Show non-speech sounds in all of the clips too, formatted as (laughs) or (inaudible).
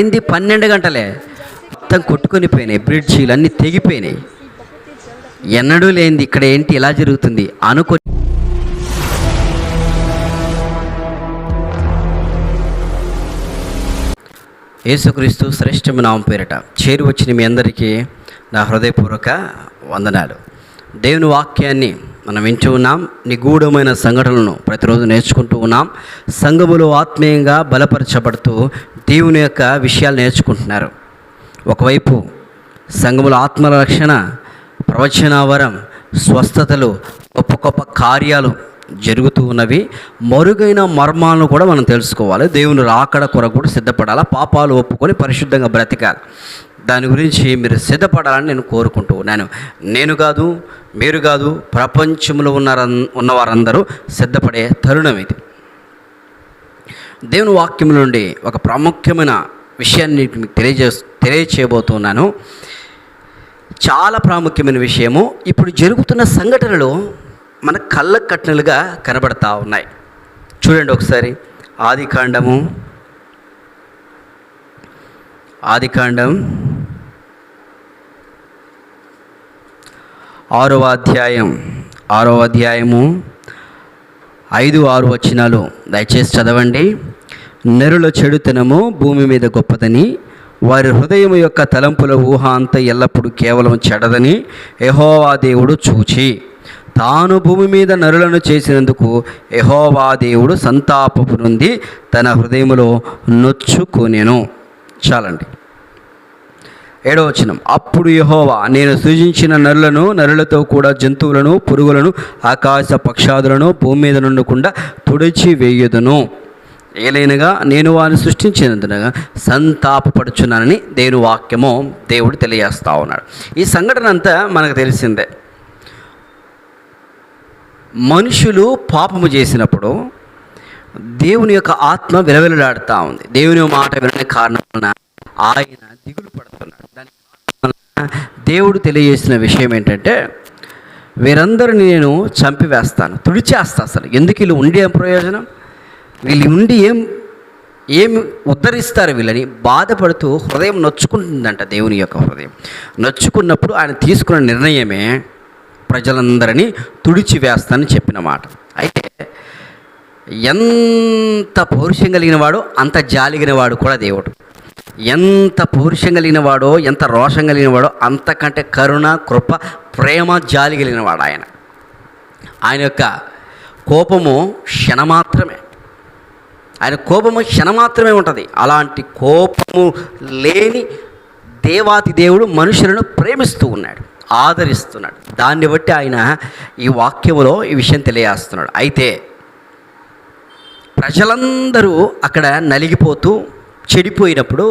ఏంది పన్నెండు గంటలే. మొత్తం కొట్టుకొని పోయినాయి బ్రిడ్జీలు అన్నీ తెగిపోయినాయి. ఎన్నడూ లేనిది ఇక్కడ ఏంటి ఇలా జరుగుతుంది అనుకో యేసుక్రీస్తు శ్రేష్టమైన నామం పేరిట చేరి వచ్చిన మీ అందరికీ నా హృదయపూర్వక వందనాలు. దేవుని వాక్యాన్ని మనం వింటూ ఉన్నాం నిగూఢమైన సంఘటనలను ప్రతిరోజు నేర్చుకుంటూ ఉన్నాం సంఘములో ఆత్మీయంగా బలపరచబడుతూ దేవుని యొక్క విషయాలు నేర్చుకుంటున్నారు. ఒకవైపు సంఘముల ఆత్మల రక్షణ ప్రవచనావరం స్వస్థతలు గొప్ప గొప్ప కార్యాలు జరుగుతూ ఉన్నవి. మరుగైన మర్మాలను కూడా మనం తెలుసుకోవాలి. దేవుని రాకడ కొరకు కూడా సిద్ధపడాలి? పాపాలు ఒప్పుకొని పరిశుద్ధంగా బ్రతకాలి. దాని గురించి మీరు సిద్ధపడాలని నేను కోరుకుంటూ ఉన్నాను. నేను కాదు మీరు కాదు ప్రపంచంలో ఉన్న ఉన్నవారందరూ సిద్ధపడే తరుణం ఇది. దేవుని వాక్యం నుండి ఒక ప్రాముఖ్యమైన విషయాన్ని మీకు తెలియజే తెలియచేయబోతున్నాను. చాలా ప్రాముఖ్యమైన విషయము ఇప్పుడు జరుగుతున్న సంఘటనలు మన కళ్ళ కట్టినలుగా కనబడతా ఉన్నాయి. చూడండి ఒకసారి ఆది కాండము. ఆది ఆరవ అధ్యాయం ఆరవ అధ్యాయము ఐదు ఆరు వచనాలు. దయచేసి చదవండి. నెరుల చెడుతనము భూమి మీద గొప్పదని వారి హృదయం యొక్క తలంపుల ఊహ అంతా ఎల్లప్పుడూ కేవలం చెడదని యెహోవా దేవుడు చూచి తాను భూమి మీద నరులను చేసినందుకు యెహోవా దేవుడు సంతాపపు నుండి తన హృదయములో నొచ్చుకొనెను. చాలండి. ఏడవచనం అప్పుడు యహోవా నేను సృజించిన నరులను నరులతో కూడా జంతువులను పురుగులను ఆకాశ పక్షాదులను భూమి మీద నుండకుండా తుడిచి వేయుదును. ఏలైనగా నేను వారిని సృష్టించినందునగా సంతాపపడుచున్నానని దేవుని వాక్యము దేవుడు తెలియజేస్తా ఉన్నాడు. ఈ సంఘటన అంతా మనకు తెలిసిందే. మనుషులు పాపము చేసినప్పుడు దేవుని యొక్క ఆత్మ విలవిలలాడుతూ ఉంది. దేవుని మాట వినని కారణం ఆయన దిగులు పడుతున్నాడు దానికి దేవుడు తెలియజేసిన విషయం ఏంటంటే వీరందరిని నేను చంపివేస్తాను తుడిచేస్తా అసలు. ఎందుకు వీళ్ళు ఉండి ఏం ప్రయోజనం? వీళ్ళు ఉండి ఏం ఏం ఉద్ధరిస్తారు వీళ్ళని? బాధపడుతూ హృదయం నొచ్చుకుంటుందంట దేవుని యొక్క హృదయం. నొచ్చుకున్నప్పుడు ఆయన తీసుకున్న నిర్ణయమే ప్రజలందరినీ తుడిచివేస్తానని చెప్పిన మాట. అయితే ఎంత పౌరుషం కలిగిన వాడు అంత జాలిగిన వాడు కూడా దేవుడు. ఎంత పౌరుషం కలిగిన వాడో ఎంత రోషం కలిగిన వాడో అంతకంటే కరుణ కృప ప్రేమ జాలి కలిగిన వాడు ఆయన. ఆయన యొక్క కోపము క్షణమాత్రమే. ఆయన కోపము క్షణమాత్రమే ఉంటుంది. అలాంటి కోపము లేని దేవాతి దేవుడు మనుషులను ప్రేమిస్తూ ఉన్నాడు ఆదరిస్తున్నాడు. దాన్ని బట్టి ఆయన ఈ వాక్యములో ఈ విషయం తెలియజేస్తున్నాడు. అయితే ప్రజలందరూ అక్కడ నలిగిపోతూ చెడిపోయినప్పుడు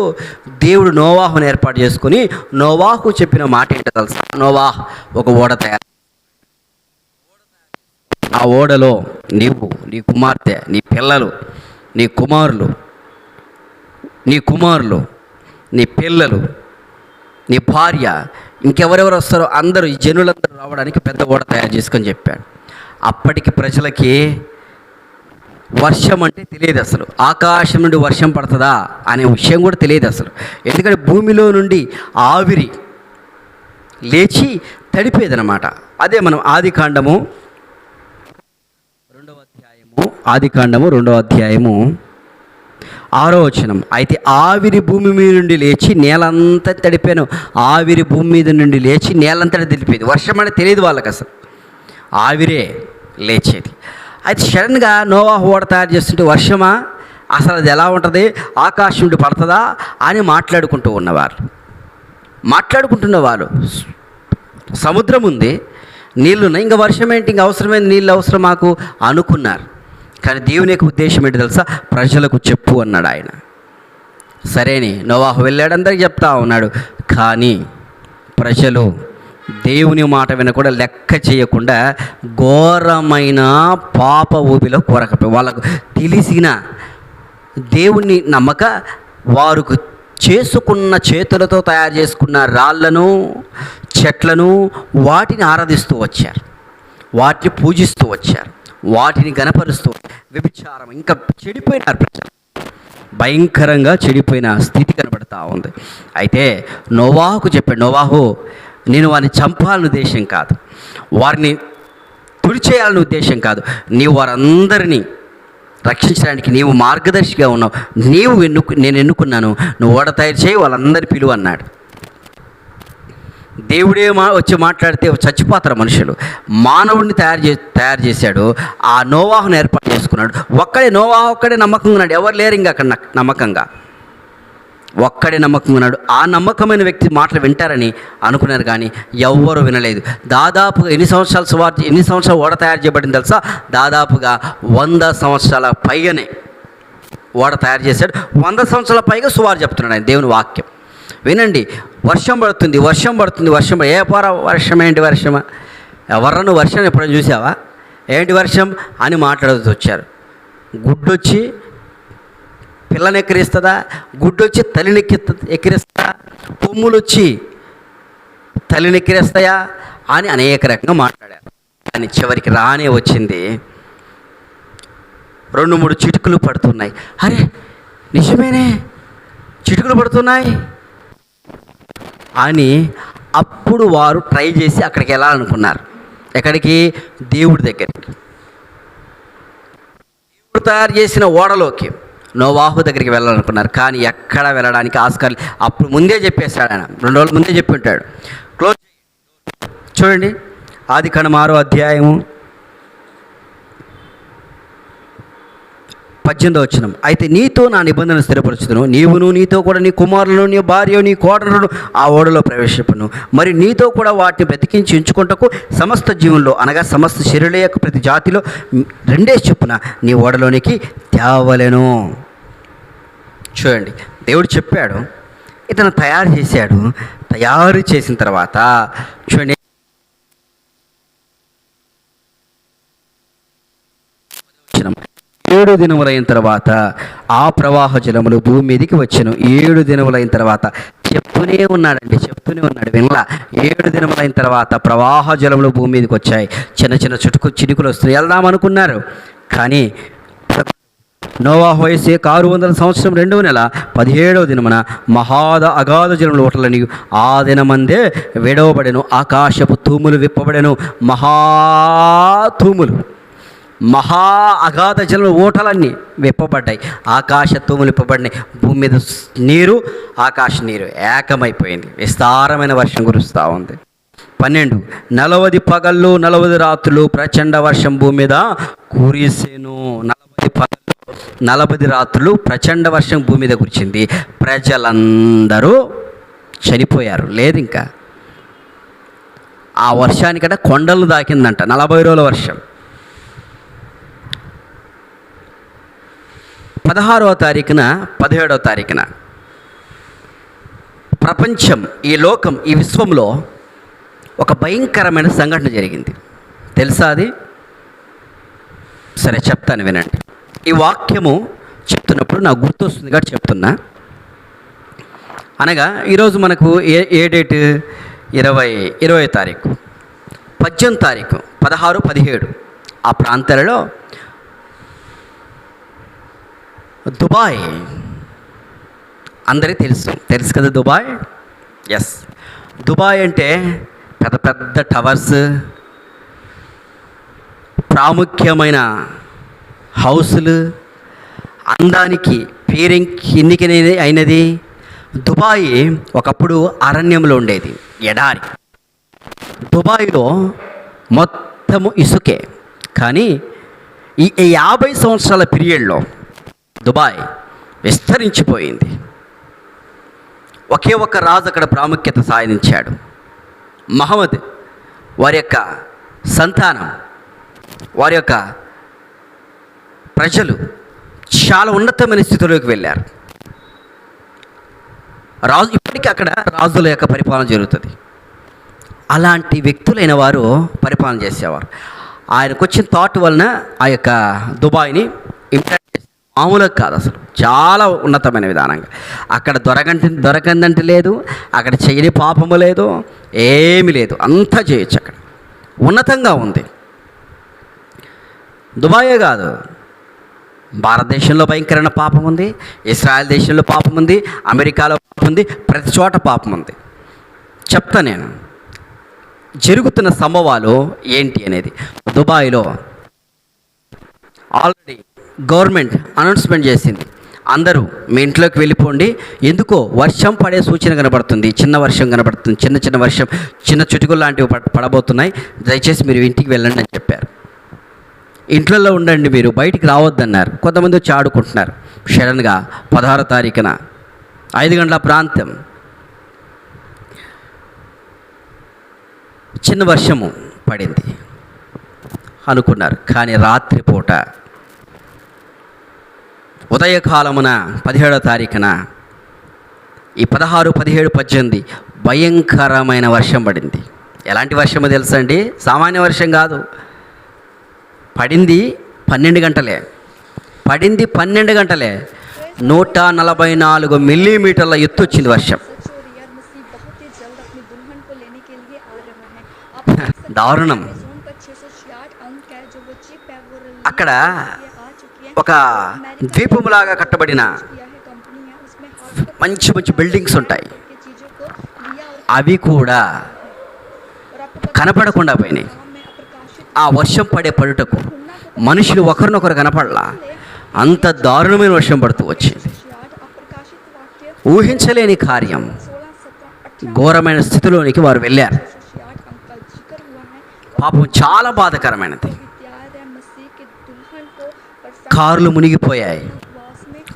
దేవుడు నోవాహును ఏర్పాటు చేసుకుని నోవాహు చెప్పిన మాట ఏంటో తెలుసా? నోవాహ్ ఒక ఓడ తయారు ఆ ఓడలో నీవు నీ కుమార్తె నీ పిల్లలు నీ కుమారులు నీ కుమారులు నీ పిల్లలు నీ భార్య ఇంకెవరెవరు వస్తారో అందరూ ఈ జనులందరూ రావడానికి పెద్ద ఓడ తయారు చేసుకొని చెప్పాడు. అప్పటికి ప్రజలకి వర్షం అంటే తెలియదు అసలు. ఆకాశం నుండి వర్షం పడుతుందా అనే విషయం కూడా తెలియదు అసలు. ఎందుకంటే భూమిలో నుండి ఆవిరి లేచి తడిపేదనమాట అదే మనం ఆది కాండము రెండవ అధ్యాయము ఆది కాండము రెండవ అధ్యాయము ఆరో వచనం. అయితే ఆవిరి భూమి మీద నుండి లేచి నేలంతా తడిపాను. ఆవిరి భూమి మీద నుండి లేచి నేలంతా తెలిపేది వర్షం అంటే తెలియదు వాళ్ళకి అసలు. ఆవిరే లేచేది. అయితే సడన్గా నోవా ఓడ తయారు చేస్తుంటే వర్షమా? అసలు అది ఎలా ఉంటుంది? ఆకాశం నుండి పడుతుందా? అని మాట్లాడుకుంటూ ఉన్నవారు. మాట్లాడుకుంటున్న వారు సముద్రం ఉంది నీళ్ళున్నాయి ఇంకా వర్షం ఏంటి? ఇంకా అవసరమైన నీళ్ళు అవసరం మాకు అనుకున్నారు. కానీ దేవుని యొక్క ఉద్దేశం ఏంటి తెలుసా? ప్రజలకు చెప్పు అన్నాడు ఆయన. సరేని నోవాహు వెళ్ళాడు అందరికి చెప్తా ఉన్నాడు. కానీ ప్రజలు దేవుని మాట వినకుండా లెక్క చేయకుండా ఘోరమైన పాప ఊపిలో కోరకపోయి వాళ్ళకు తెలిసిన దేవుణ్ణి నమ్మక వారుకు చేసుకున్న చేతులతో తయారు చేసుకున్న రాళ్ళను చెట్లను వాటిని ఆరాధిస్తూ వచ్చారు. వాటిని పూజిస్తూ వచ్చారు. వాటిని గనపరుస్తూ వ్యభిచారం. ఇంకా చెడిపోయినారు ప్రజలు. భయంకరంగా చెడిపోయిన స్థితి కనబడతా ఉంది. అయితే నోవాహుకు చెప్పాడు నోవాహు నేను వారిని చంపాలని ఉద్దేశం కాదు. వారిని తుడిచేయాలని ఉద్దేశం కాదు. నీవు వారందరినీ రక్షించడానికి నీవు మార్గదర్శిగా ఉన్నావు. నీవు ఎన్నుకు నేను ఎన్నుకున్నాను. నువ్వు ఓడ తయారు చేయి వాళ్ళందరి పిలువ అన్నాడు. దేవుడే మా వచ్చి మాట్లాడితే చచ్చిపోతారు మనుషులు. మానవుడిని తయారు చే తయారు చేశాడు. ఆ నోవాహను ఏర్పాటు చేసుకున్నాడు. ఒక్కడే నోవాహ ఒక్కడే నమ్మకంగా ఉన్నాడు. ఎవరు లేరు ఇంకా అక్కడ నమ్మకంగా. ఒక్కడే నమ్మకంగా ఉన్నాడు. ఆ నమ్మకమైన వ్యక్తి మాటలు వింటారని అనుకున్నారు కానీ ఎవ్వరూ వినలేదు. దాదాపుగా ఎన్ని సంవత్సరాలు సువార్ ఎన్ని సంవత్సరాలు ఓడ తయారు చేయబడింది తెలుసా? దాదాపుగా వంద సంవత్సరాల పైగానే ఓడ తయారు చేశాడు. వంద సంవత్సరాల పైగా సువారు చెప్తున్నాడు ఆయన దేవుని వాక్యం. వినండి వర్షం పడుతుంది వర్షం పడుతుంది వర్షం ఏ పొర వర్షం ఏంటి వర్షమా? ఎవరన్నా వర్షం ఎప్పుడైనా చూసావా? ఏంటి వర్షం? అని మాట్లాడుతూ వచ్చారు. గుడ్డొచ్చి పిల్లని ఎక్కిరిస్తుందా? గుడ్డొచ్చి తల్లిని ఎక్కి ఎక్కిరిస్తుందా? పొమ్ములు వచ్చి తల్లిని ఎక్కిరేస్తాయా? అని అనేక రకంగా మాట్లాడారు. కానీ చివరికి రానే వచ్చింది. రెండు మూడు చిటుకులు పడుతున్నాయి. అరే నిజమేనే? చిటుకులు పడుతున్నాయి? అని అప్పుడు వారు ట్రై చేసి అక్కడికి వెళ్ళాలనుకున్నారు. ఎక్కడికి? దేవుడి దగ్గరికి. దేవుడు తయారు చేసిన ఓడలోకి. నోవాహు దగ్గరికి వెళ్ళాలనుకున్నారు. కానీ ఎక్కడ వెళ్ళడానికి ఆస్కార్ అప్పుడు ముందే చెప్పేశాడు ఆయన. రెండు రోజుల ముందే చెప్పి ఉంటాడు. క్లోజ్ చూడండి. ఆది కణమారో అధ్యాయము పద్దెనిమిదో వచ్చినం అయితే నీతో నా నిబంధన స్థిరపరచుదును. నీవును నీతో కూడా నీ కుమారులను నీ భార్య నీ కోడలను ఆ ఓడలో ప్రవేశపను. మరి నీతో కూడా వాటిని బ్రతికించి ఉంచుకుంటకు సమస్త జీవుల్లో అనగా సమస్త శరీర యొక్క ప్రతి జాతిలో రెండే చొప్పున నీ ఓడలోనికి తేవలేను. చూడండి దేవుడు చెప్పాడు ఇతను తయారు చేశాడు తయారు చేసిన తర్వాత చూడండి వచ్చినం. ఏడు దినములైన తర్వాత ఆ ప్రవాహ జలములు భూమి మీదకి వచ్చాను. ఏడు దినములైన తర్వాత చెప్తూనే ఉన్నాడండి చెప్తూనే ఉన్నాడు. వినలా? ఏడు దినములైన తర్వాత ప్రవాహ జలములు భూమి మీదకి వచ్చాయి. చిన్న చిన్న చుట్టుకు చినుకులు వస్తున్నాయి. వెళ్దాం అనుకున్నారు. కానీ నోవా వయసు ఆరు వందల సంవత్సరం రెండవ నెల పదిహేడవ దినమున మహాద అగాధ జలములు ఓటలని ఆ దినమందే విడవబడెను. ఆకాశపు తూములు విప్పబడెను. మహా తూములు. మహా అగాధ జలం ఓటలన్నీ విప్పబడ్డాయి. ఆకాశ తూములు విప్పబడినాయి. భూమి మీద నీరు ఆకాశ నీరు ఏకమైపోయింది. విస్తారమైన వర్షం కురుస్తూ ఉంది. పన్నెండు నలవది పగళ్ళు నలవది రాత్రులు ప్రచండ వర్షం భూమి మీద కురిసేను. నలభై పగళ్ళు నలభై రాత్రులు ప్రచండ వర్షం భూమి మీద కురిచింది. ప్రజలందరూ చనిపోయారు. లేదు ఇంకా. ఆ వర్షానికంటే కొండలు దాకిందంట. నలభై రోజుల వర్షం. పదహారవ తారీఖున పదిహేడవ తారీఖున. ప్రపంచం ఈ లోకం ఈ విశ్వంలో ఒక భయంకరమైన సంఘటన జరిగింది. తెలుసా అది? సరే చెప్తాను వినండి. ఈ వాక్యము చెప్తున్నప్పుడు నాకు గుర్తొస్తుంది కాబట్టి చెప్తున్నా. అనగా ఈరోజు మనకు ఏ ఏ డేట్? ఇరవై ఇరవై తారీఖు. పద్దెనిమిది తారీఖు పదహారు పదిహేడు. ఆ ప్రాంతాలలో దుబాయ్. అందరికీ తెలుసు. తెలుసు కదా దుబాయ్? ఎస్ దుబాయ్ అంటే పెద్ద పెద్ద టవర్స్ ప్రాముఖ్యమైన హౌసులు అందానికి పేరెంకి అయినది దుబాయ్ ఒకప్పుడు అరణ్యంలో ఉండేది ఎడారి. దుబాయ్లో మొత్తము ఇసుకే. కానీ ఈ యాభై సంవత్సరాల పీరియడ్లో దుబాయ్ విస్తరించిపోయింది. ఒకే ఒక్క రాజు అక్కడ ప్రాముఖ్యత సాధించాడు. మహమ్మద్ వారి యొక్క సంతానం వారి యొక్క ప్రజలు చాలా ఉన్నతమైన స్థితిలోకి వెళ్ళారు. రాజు ఇప్పటికీ అక్కడ రాజుల యొక్క పరిపాలన జరుగుతుంది. అలాంటి వ్యక్తులైన వారు పరిపాలన చేసేవారు. ఆయనకు వచ్చిన థాట్ వలన ఆ యొక్క దుబాయ్ని ఇంప్లాంట్ మామూలుగా కాదు అసలు. చాలా ఉన్నతమైన విధానంగా. అక్కడ దొరకంటి దొరకందంటే లేదు అక్కడ చేయని పాపము లేదు ఏమీ లేదు. అంతా చేయొచ్చు అక్కడ. ఉన్నతంగా ఉంది. దుబాయే కాదు. భారతదేశంలో భయంకరమైన పాపం ఉంది ఇస్రాయల్ దేశంలో పాపం ఉంది అమెరికాలో పాపం ఉంది ప్రతి చోట పాపం ఉంది. చెప్తా నేను. జరుగుతున్న సంభవాలు ఏంటి అనేది. దుబాయ్లో ఆల్రెడీ గవర్నమెంట్ అనౌన్స్మెంట్ చేసింది. అందరూ మీ ఇంట్లోకి వెళ్ళిపోండి. ఎందుకో వర్షం పడే సూచన కనబడుతుంది. చిన్న వర్షం కనబడుతుంది. చిన్న చిన్న వర్షం చిన్న చిటుకులు లాంటివి పడబోతున్నాయి. దయచేసి మీరు ఇంటికి వెళ్ళండి అని చెప్పారు. ఇంట్లలో ఉండండి మీరు. బయటికి రావద్దన్నారు. కొంతమంది వచ్చి ఆడుకుంటున్నారు. సడన్గా పదహారో తారీఖున ఐదు గంటల ప్రాంతం. చిన్న వర్షము పడింది అనుకున్నారు. కానీ రాత్రిపూట ఉదయకాలమున పదిహేడో తారీఖున ఈ పదహారు పదిహేడు పద్దెనిమిది భయంకరమైన వర్షం పడింది. ఎలాంటి వర్షమో తెలుసా అండి సామాన్య వర్షం కాదు. పడింది పన్నెండు గంటలే. పడింది పన్నెండు గంటలే. నూట నలభై నాలుగు మిల్లీమీటర్ల ఎత్తు వచ్చింది వర్షం. (laughs) దారుణం. అక్కడ ఒక ద్వీపములాగా కట్టబడిన మంచి మంచి బిల్డింగ్స్ ఉంటాయి. అవి కూడా కనపడకుండా పోయినాయి. ఆ వర్షం పడే పడుటకు మనుషులు ఒకరినొకరు కనపడలా. అంత దారుణమైన వర్షం పడుతూ వచ్చింది. ఊహించలేని కార్యం. ఘోరమైన స్థితిలోనికి వారు వెళ్ళారు. పాపం చాలా బాధకరమైనది. కార్లు మునిగిపోయాయి.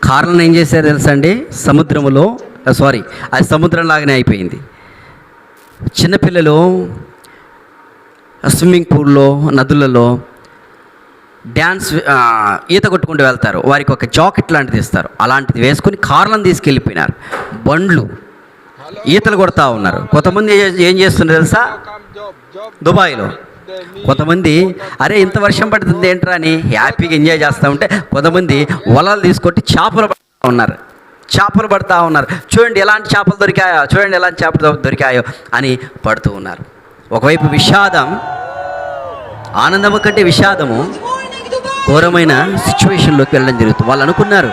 కార్లను ఏం చేశారు తెలుసండి? సముద్రంలో సారీ అది సముద్రంలాగానే అయిపోయింది. చిన్నపిల్లలు స్విమ్మింగ్ పూల్లో నదులలో డ్యాన్స్ ఈత కొట్టుకుంటూ వెళ్తారు. వారికి ఒక జాకెట్ లాంటిది ఇస్తారు. అలాంటిది వేసుకొని కార్లను తీసుకెళ్ళిపోయినారు. బండ్లు ఈతలు కొడతా ఉన్నారు. కొంతమంది ఏం చేస్తున్నారు తెలుసా? దుబాయ్లో. కొంతమంది అరే ఇంత వర్షం పడుతుంది ఏంట్రా అని హ్యాపీగా ఎంజాయ్ చేస్తూ ఉంటే కొంతమంది వలలు తీసుకొట్టి చేపలు పడుతూ ఉన్నారు. చేపలు పడుతూ ఉన్నారు. చూడండి ఎలాంటి చేపలు దొరికాయో చూడండి ఎలాంటి చేపలు దొరికాయో అని పడుతూ ఉన్నారు. ఒకవైపు విషాదం ఆనందము కంటే విషాదము ఘోరమైన సిచ్యువేషన్లోకి వెళ్ళడం జరుగుతుంది. వాళ్ళు అనుకున్నారు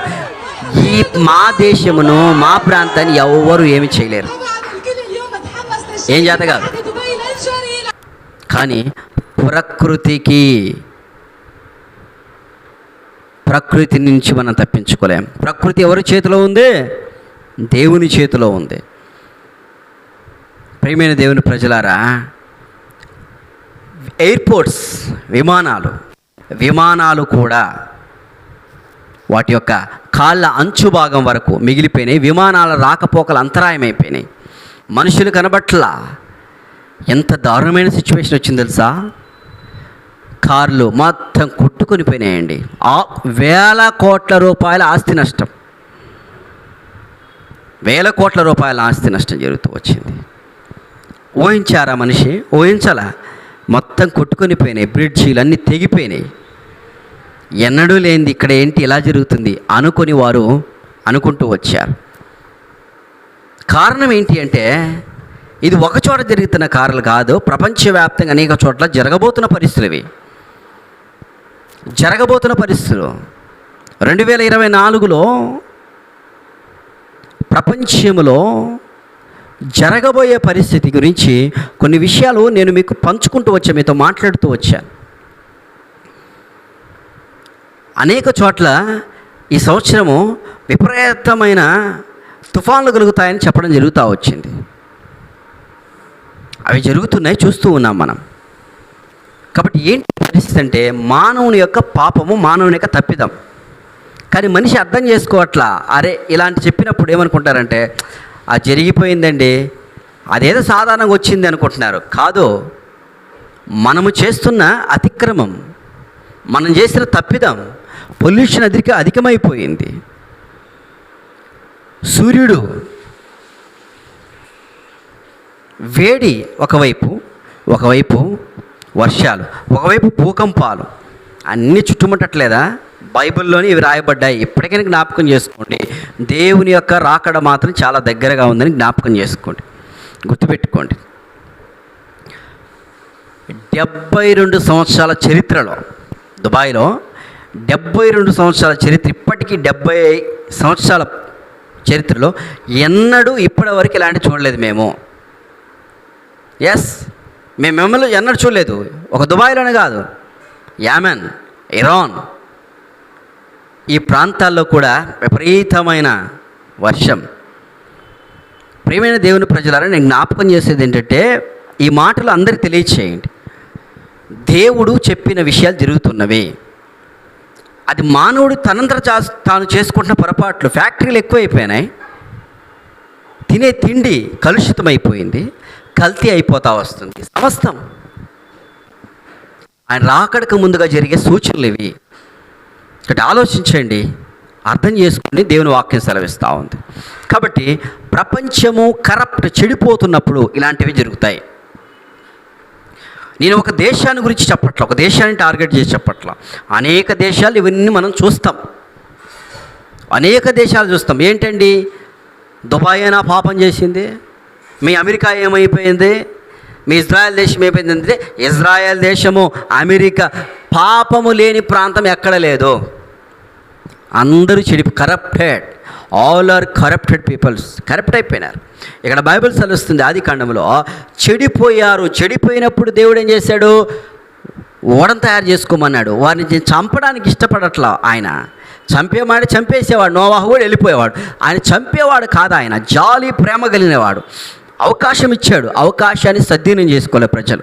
ఈ మా దేశమును మా ప్రాంతాన్ని ఎవరు ఏమి చేయలేరు. ఏం చేత కాదు. కానీ ప్రకృతికి ప్రకృతి నుంచి మనం తప్పించుకోలేం. ప్రకృతి ఎవరి చేతిలో ఉంది? దేవుని చేతిలో ఉంది. ప్రియమైన దేవుని ప్రజలారా ఎయిర్పోర్ట్స్ విమానాలు విమానాలు కూడా వాటి యొక్క కాళ్ళ అంచు భాగం వరకు మిగిలిపోయినాయి. విమానాల రాకపోకలు అంతరాయం అయిపోయినాయి మనుషులు కనబట్ల ఎంత దారుణమైన సిచ్యువేషన్ వచ్చింది తెలుసా? కార్లు మొత్తం కొట్టుకొని పోయినాయండి. ఆ వేల కోట్ల రూపాయల ఆస్తి నష్టం. వేల కోట్ల రూపాయల ఆస్తి నష్టం జరుగుతూ వచ్చింది. ఊహించారా మనిషి? ఊహించాలా? మొత్తం కొట్టుకొని పోయినాయి బ్రిడ్జీలు అన్నీ తెగిపోయినాయి. ఎన్నడూ లేనిది ఇక్కడ ఏంటి ఇలా జరుగుతుంది అనుకొని వారు అనుకుంటూ వచ్చారు. కారణం ఏంటి అంటే ఇది ఒక చోట జరుగుతున్న కార్లు కాదు ప్రపంచవ్యాప్తంగా అనేక చోట్ల జరగబోతున్న పరిస్థితులు జరగబోతున్న పరిస్థితులు. రెండు వేల ఇరవై నాలుగులో ప్రపంచంలో జరగబోయే పరిస్థితి గురించి కొన్ని విషయాలు నేను మీకు పంచుకుంటూ వచ్చాను మీతో మాట్లాడుతూ వచ్చాను అనేక చోట్ల ఈ సంవత్సరము విపరీతమైన తుఫాన్లు కలుగుతాయని చెప్పడం జరుగుతూ వచ్చింది. అవి జరుగుతున్నాయి చూస్తూ ఉన్నాం మనం. కాబట్టి ఏంటి కనిపిస్తుంటే అంటే మానవుని యొక్క పాపము మానవుని యొక్క తప్పిదం. కానీ మనిషి అర్థం చేసుకోవట్లా? అరే ఇలాంటి చెప్పినప్పుడు ఏమనుకుంటారంటే అది జరిగిపోయిందండి. అదేదో సాధారణంగా వచ్చింది అనుకుంటున్నారు. కాదు. మనము చేస్తున్న అతిక్రమం మనం చేసిన తప్పిదం పొల్యూషన్ అధిక అధికమైపోయింది. సూర్యుడు వేడి ఒకవైపు ఒకవైపు వర్షాలు ఒకవైపు భూకంపాలు అన్నీ చుట్టుముట్టట్లేదా? బైబిల్లోని ఇవి రాయబడ్డాయి. ఇప్పటికైనా జ్ఞాపకం చేసుకోండి దేవుని యొక్క రాకడ మాత్రం చాలా దగ్గరగా ఉందని జ్ఞాపకం చేసుకోండి. గుర్తుపెట్టుకోండి. డెబ్బై రెండు సంవత్సరాల చరిత్రలో దుబాయ్లో డెబ్బై రెండు సంవత్సరాల చరిత్ర ఇప్పటికీ డెబ్బై సంవత్సరాల చరిత్రలో ఎన్నడూ ఇప్పటి వరకు ఇలాంటి చూడలేదు మేము. ఎస్ మేము మిమ్మల్ని ఎన్నడూ చూడలేదు. ఒక దుబాయ్లోనే కాదు. Yemen Iran. ఈ ప్రాంతాల్లో కూడా విపరీతమైన వర్షం. ప్రియమైన దేవుని ప్రజలారా నేను జ్ఞాపకం చేసేది ఏంటంటే ఈ మాటలు అందరికి తెలియచేయండి. దేవుడు చెప్పిన విషయాలు జరుగుతున్నవి. అది మానవుడు తనంతట చా- తాను చేసుకుంటున్న పొరపాట్లు. ఫ్యాక్టరీలు ఎక్కువైపోయినాయి. తినే తిండి కలుషితమైపోయింది. కల్తీ అయిపోతా వస్తుంది. సమస్తం ఆయన రాకడకు ముందుగా జరిగే సూచనలు ఇవి. ఇక్కడ ఆలోచించండి. అర్థం చేసుకుని దేవుని వాక్యం సెలవిస్తూ ఉంది. కాబట్టి ప్రపంచము కరప్ట్ చెడిపోతున్నప్పుడు ఇలాంటివి జరుగుతాయి. నేను ఒక దేశాన్ని గురించి చెప్పట్ల ఒక దేశాన్ని టార్గెట్ చేసి చెప్పట్ల. అనేక దేశాలు ఇవన్నీ మనం చూస్తాం. అనేక దేశాలు చూస్తాం. ఏంటండి? దుబాయ్ అయినా పాపం చేసింది. మీ అమెరికా ఏమైపోయింది? మీ ఇజ్రాయెల్ దేశం ఏమైపోయింది అంటే ఇజ్రాయెల్ దేశము అమెరికా పాపము లేని ప్రాంతం ఎక్కడ లేదు. అందరూ చెడి corrupted all are corrupted peoples corrupt అయిపోయినారు. ఇక్కడ బైబిల్ సెలవుస్తుంది ఆది కాండంలో చెడిపోయారు. చెడిపోయినప్పుడు దేవుడు ఏం చేశాడు? ఓడను తయారు చేసుకోమన్నాడు. వారిని చంపడానికి ఇష్టపడట్లా ఆయన. చంపేవాడు చంపేసేవాడు. నోవాహు కూడా వెళ్ళిపోయేవాడు. ఆయన చంపేవాడు కాదు ఆయన. జాలి ప్రేమ కలిగినవాడు. అవకాశం ఇచ్చాడు అవకాశాన్ని సద్వినియోగం చేసుకోలే ప్రజలు.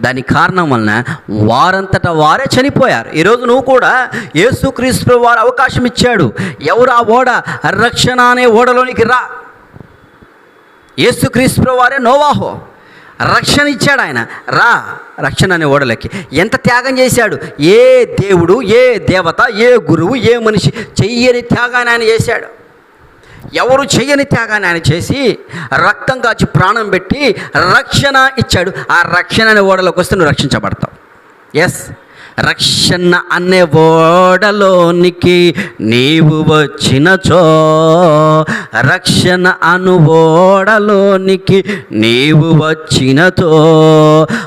దానికి కారణం వలన వారంతటా వారే చనిపోయారు. ఈరోజు నువ్వు కూడా యేసుక్రీస్తు వారు అవకాశం ఇచ్చాడు ఎవరు ఆ ఓడ? రక్షణ అనే ఓడలోనికి రా. యేసుక్రీస్తు వారే నోవాహో. రక్షణ ఇచ్చాడు ఆయన. రా రక్షణ అనే ఓడలకి. ఎంత త్యాగం చేశాడు? ఏ దేవుడు ఏ దేవత ఏ గురువు ఏ మనిషి చెయ్యని త్యాగాన్ని ఆయన చేశాడు. ఎవరు చేయని త్యాగాన్ని ఆయన చేసి రక్తం కాచి ప్రాణం పెట్టి రక్షణ ఇచ్చాడు. ఆ రక్షణ అనే ఓడలోకి వస్తే నువ్వు రక్షించబడతావు. ఎస్ రక్షణ అనే ఓడలోనికి నీవు వచ్చినచో రక్షణ అను ఓడలోనికి నీవు వచ్చినతో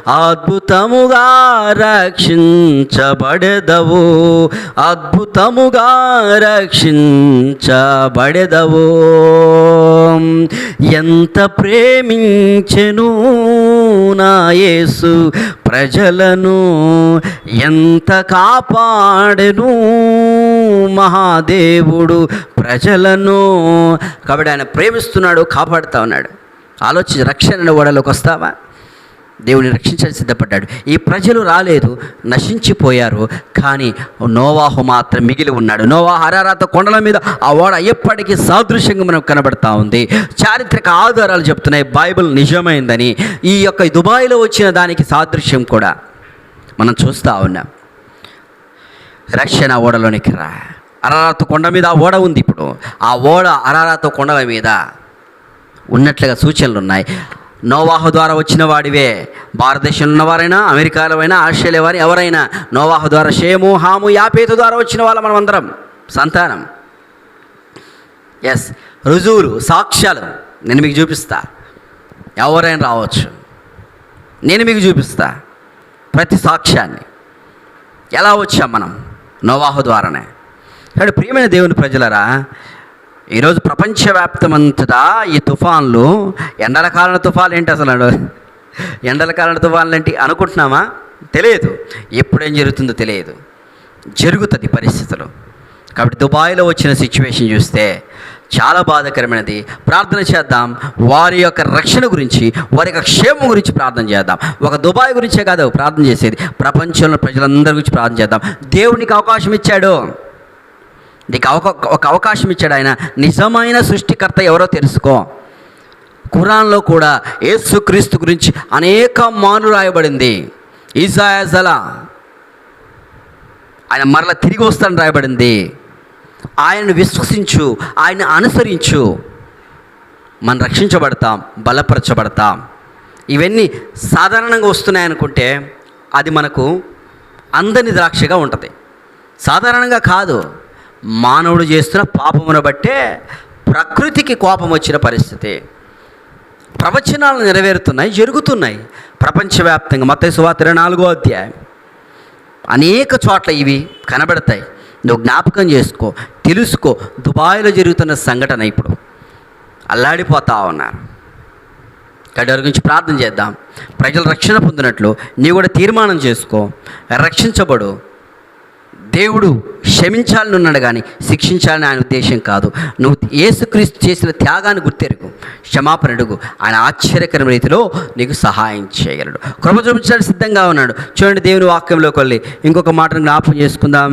అద్భుతముగా రక్షించబడెదవు అద్భుతముగా రక్షించబడెదవు. ఎంత ప్రేమించెను నా యేసు ప్రజలను ఎంత కాపాడెను మహాదేవుడు ప్రజలను. కాబట్టి ఆయన ప్రేమిస్తున్నాడు కాపాడుతా ఉన్నాడు. ఆలోచించి రక్షణ ఓడలోకి వస్తావా? దేవుని రక్షించడానికి సిద్ధపడ్డాడు. ఈ ప్రజలు రాలేదు నశించిపోయారు కానీ నోవాహు మాత్రం మిగిలి ఉన్నాడు. నోవాహు హరారాత కొండల మీద ఆ ఓడ ఎప్పటికీ సాదృశ్యంగా మనకు కనబడతా ఉంది. చారిత్రక ఆధారాలు చెప్తున్నాయి బైబిల్ నిజమైందని. ఈ యొక్క దుబాయ్లో వచ్చిన దానికి సాదృశ్యం కూడా మనం చూస్తూ ఉన్నాం. రక్షణ ఓడలోనికి రా. అరారాత కొండ మీద ఆ ఓడ ఉంది ఇప్పుడు. ఆ ఓడ అరారాత కొండల మీద ఉన్నట్లుగా సూచనలు ఉన్నాయి. నోవాహు ద్వారా వచ్చిన వాడివే. భారతదేశంలో ఉన్నవారైనా అమెరికాలో అయినా ఆస్ట్రేలియా వారి ఎవరైనా నోవాహు ద్వారా షేము హాము యాపేతు ద్వారా వచ్చిన వాళ్ళ మనం అందరం సంతానం. ఎస్ రుజువులు సాక్ష్యాలు నేను మీకు చూపిస్తా. ఎవరైనా రావచ్చు. నేను మీకు చూపిస్తా. ప్రతి సాక్ష్యాన్ని. ఎలా వచ్చాం మనం? నోవాహు ద్వారానే. కానీ ప్రియమైన దేవుని ప్రజలరా ఈరోజు ప్రపంచవ్యాప్తమంతటా ఈ తుఫాన్లు ఎండల కాలం తుఫాన్లు ఏంటి అసలు? ఎండల కాలం తుఫాన్లు ఏంటి అనుకుంటున్నామా? తెలియదు. ఎప్పుడేం జరుగుతుందో తెలియదు. జరుగుతుంది పరిస్థితులు. కాబట్టి దుబాయ్లో వచ్చిన సిచ్యువేషన్ చూస్తే చాలా బాధాకరమైనది. ప్రార్థన చేద్దాం. వారి యొక్క రక్షణ గురించి వారి యొక్క క్షేమం గురించి ప్రార్థన చేద్దాం. ఒక దుబాయ్ గురించే కాదు ప్రార్థన చేసేది. ప్రపంచంలో ప్రజలందరి గురించి ప్రార్థన చేద్దాం. దేవునికి అవకాశం ఇచ్చాడు. నీకు అవకా ఒక అవకాశం ఇచ్చాడు ఆయన. నిజమైన సృష్టికర్త ఎవరో తెలుసుకో. ఖురాన్లో కూడా యేసుక్రీస్తు గురించి అనేక మాను రాయబడింది. ఈసాయాజల ఆయన మరల తిరిగి వస్తాను రాయబడింది. ఆయనను విశ్వసించు ఆయన అనుసరించు. మనం రక్షించబడతాం బలపరచబడతాం. ఇవన్నీ సాధారణంగా వస్తున్నాయి అనుకుంటే అది మనకు అందని ద్రాక్షగా ఉంటుంది. సాధారణంగా కాదు. మానవుడు చేస్తున్న పాపమును బట్టే ప్రకృతికి కోపం వచ్చిన పరిస్థితి. ప్రవచనాలు నెరవేరుతున్నాయి జరుగుతున్నాయి. ప్రపంచవ్యాప్తంగా మత సువాత ఇరవై నాలుగో అధ్యాయం. అనేక చోట్ల ఇవి కనబడతాయి. నువ్వు జ్ఞాపకం చేసుకో తెలుసుకో దుబాయ్లో జరుగుతున్న సంఘటన ఇప్పుడు. అల్లాడిపోతా ఉన్నారు. కడవరి గురించి ప్రార్థన చేద్దాం. ప్రజలు రక్షణ పొందినట్లు నీవు కూడా తీర్మానం చేసుకో రక్షించబడు. దేవుడు క్షమించాలని ఉన్నాడు కానీ శిక్షించాలని ఆయన ఉద్దేశం కాదు. నువ్వు యేసుక్రీస్తు చేసిన త్యాగాన్ని గుర్తెరుగు క్షమాపణ అడుగు. ఆయన ఆశ్చర్యకరమైన రీతిలో నీకు సహాయం చేయగలడు. కృప చూపించడానికి సిద్ధంగా ఉన్నాడు. చూడండి దేవుని వాక్యంలోకి వెళ్ళి ఇంకొక మాటను జ్ఞాపకం చేసుకుందాం.